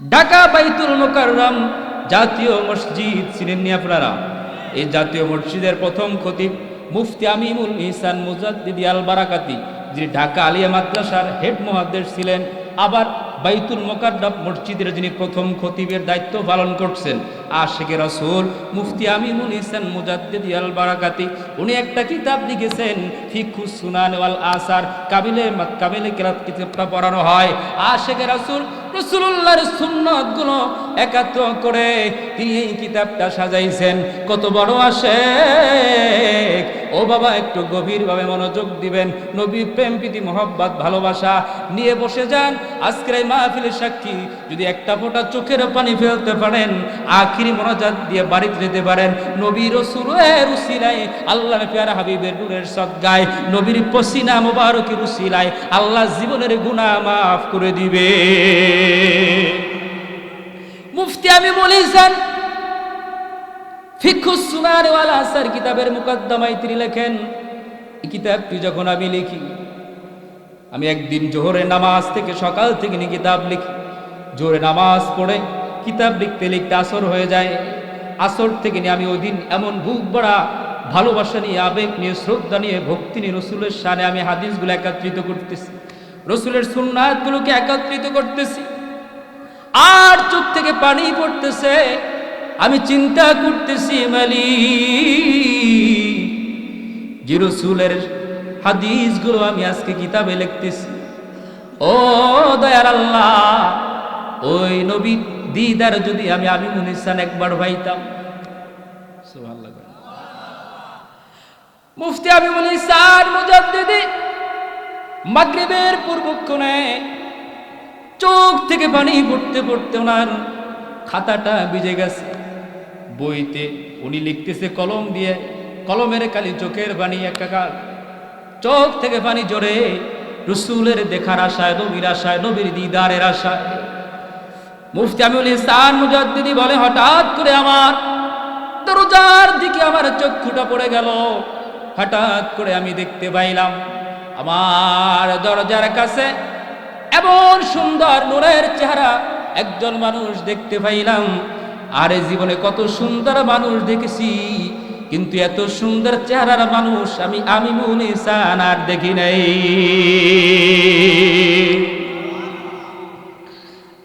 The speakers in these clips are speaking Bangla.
ঢাকা বাইতুল মোকাররম জাতীয় মসজিদ চিনেননি আপনারা? এই জাতীয় মসজিদের প্রথম খতিব মুফতি আমিমুল ইহসান মুজাদ্দিদি আল বারাকাতি যিনি ঢাকা আলিয়া মাদ্রাসার হেড মহাদেশ ছিলেন, আবার বাইতুল মোকাররম মসজিদের যিনি প্রথম খতিবের দায়িত্ব পালন করছেন আশেখ রসুল মুফতি আমিমুল ইহসান মুজাদ্দিদি আল বারাকাতি উনি একটা কিতাব লিখেছেন ফিকুস সুনান ওয়াল আসার, কাবিলে কাবিলে কেরাত কিতাবটা পড়ানো হয়। আশেখ রসুল রসুল্লাহর সুন্নতগুলো একাত্র করে তিনি এই কিতাবটা সাজাইছেন। কত বড় আসে বাবা একটু গভীরভাবে মনোযোগ দিবেন। নবী প্রেম, প্রীতি, মোহব্বত, ভালোবাসা নিয়ে বসে যান। আজকের এই মাহফিলের সাক্ষী যদি একটা ফোঁটা চোখের পানি ফেলতে পারেন, আখিরি মনোজাত দিয়ে বাড়িতে যেতে পারেন। নবী রসুলের উসিলায় আল্লাহ পেয়ারা হাবিবের নূরের সদ্গায়, নবীর পসিনা মোবারকের উসিলায় আল্লাহ জীবনের গুনাহ মাফ করে দিবে। মুফতি আমি বলেছেন ফিকুস সুনার ওয়ালা আসার কিতাবের মুকদ্দমায় তিনি লেখেন যখন আমি লিখি, আমি একদিন জোহরে নামাজ থেকে সকাল থেকে কিতাব লিখি। জোরে নামাজ পড়ে কিতাব লিখতে লিখতে আসর হয়ে যায়। আসর থেকে আমি ওই দিন এমন বুক বড়া ভালোবাসা নিয়ে, আবেগ নিয়ে, শ্রদ্ধা নিয়ে, ভক্তি নিয়ে রসুলের সানে আমি হাদিসগুলো একত্রিত করতেছি। রসুলের সুন্নাতগুলোকে একত্রিত করতেছি। আর চোখ থেকে পানি পড়তেছে আমি চিন্তা করতেছি মালি, যে রসুলের হাদিসগুলো আমি আজকে কিতাবে লিখতেছি। ও দয়ার আল্লাহ, ওই নবী দিদার যদি আমি আমি মুনিসান একবার ভাইতাম। মুফতি আমি মুনিসান মুজাদ্দিদি মাগরিবের পূর্বক্ষণে চোখ থেকে পানি পড়তে পড়তে ওনার খাতাটা ভিজে গেছে। বইতে উনি লিখতেছে কলম দিয়ে, কলমের কালি চোখের পানি একাকার চোখ থেকে পানি জড়ে রসুলের দেখার আশায়, নবীর আশায়, নবীর দিদারের আশায়। মুফতি আমিউল ইহসান মুজাদ্দিদি বলে, হঠাৎ করে আমার দরজার দিকে আমার চক্ষুটা পড়ে গেল। হঠাৎ করে আমি দেখতে পাইলাম, আমার দরজার কাছে এমন সুন্দর নূরের চেহারা একজন মানুষ দেখতে পাইলাম। আর জীবনে কত সুন্দর মানুষ দেখেছি, কিন্তু এত সুন্দর চেহারার মানুষ আমি আমি মনে সান আর দেখি নাই।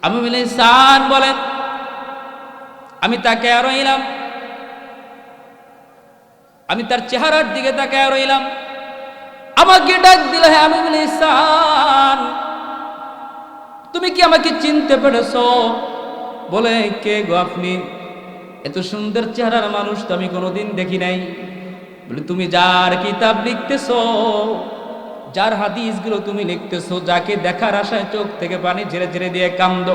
আমি বলে সান বলেন, আমি তাকে আর রইলাম। আমি তার চেহারার দিকে তাকে আর রইলাম। আমাকে ডাক দিল হ্যাঁ আমি বলি সান তুমি কি আমাকে চিনতে পেরেছ? বলে, কে গো আপনি? এত সুন্দর চেহারার মানুষ তো আমি কোনোদিন দেখি নাই। বলে, তুমি যার কিতাব লিখতেছ, যার হাদিসগুলো তুমি লিখতেছো, যাকে দেখার আশায় চোখ থেকে পানি ঝেড়ে ঝেড়ে দিয়ে কান্দ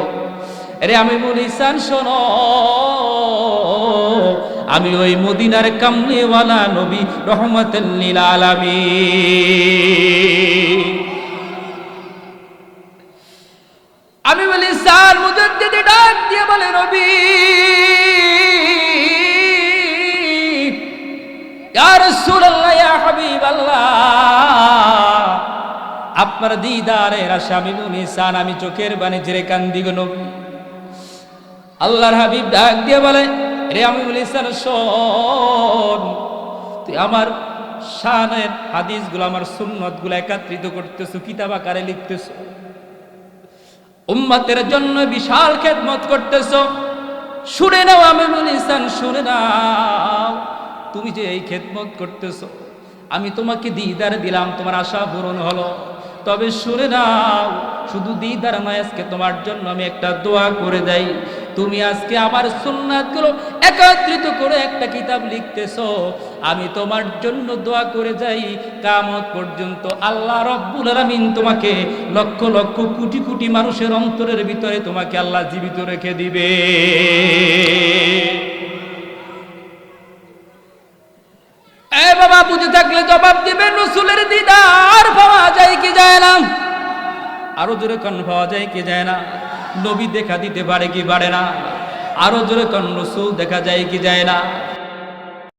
আরে আমি বলি সান শোনো, আমি ওই মদিনার কামলিওয়ালা নবী রহমতুল্লিল আলামী বলে, রবি আপনার দিদারের আশা আমি বলি সান আমি চোখের বাণী ঝেড়ে কান্দি গো নবী। আল্লাহর হাবিব ডাক দিয়ে বলে, রে আমি বলি স্যার শোন, তুই আমার শানের হাদিসগুলো, আমার সুন্নতগুলো একত্রিত করতেছো, কিতাব আকারে লিখতেছো। উম্মতের জন্য বিশাল খেদমত করতেছ। শুনে নাও, আমি ইসান শুনে নাও। তুমি যে এই খেদমত করতেছ, আমি তোমাকে দিদার দিলাম, তোমার আশা পূরণ হলো। তবে শুনে নাও, শুধু দিদার নয়, আজকে তোমার জন্য আমি একটা দোয়া করে দেই। তুমি আজকে আমার সুন্নাতগুলো একত্রিত করে একটা কিতাব লিখতেছো। আমি তোমার জন্য দোয়া করে যাই। কামত পর্যন্ত আল্লাহ রব্বুল আলামিন তোমাকে লক্ষ লক্ষ কোটি কোটি মানুষের অন্তরের ভিতরে তোমাকে আল্লাহ জীবিত রেখে দিবে। বাবা, বুঝে থাকলে জবাব দিবেন রসুলের দিদার পাওয়া যায় কি যায় না? আরও জোরে কন পাওয়া যায় কি যায় না? নবী দেখা দিতে পারে কি পারে না? আরও জোরে কন দেখা যায় কি যায় না?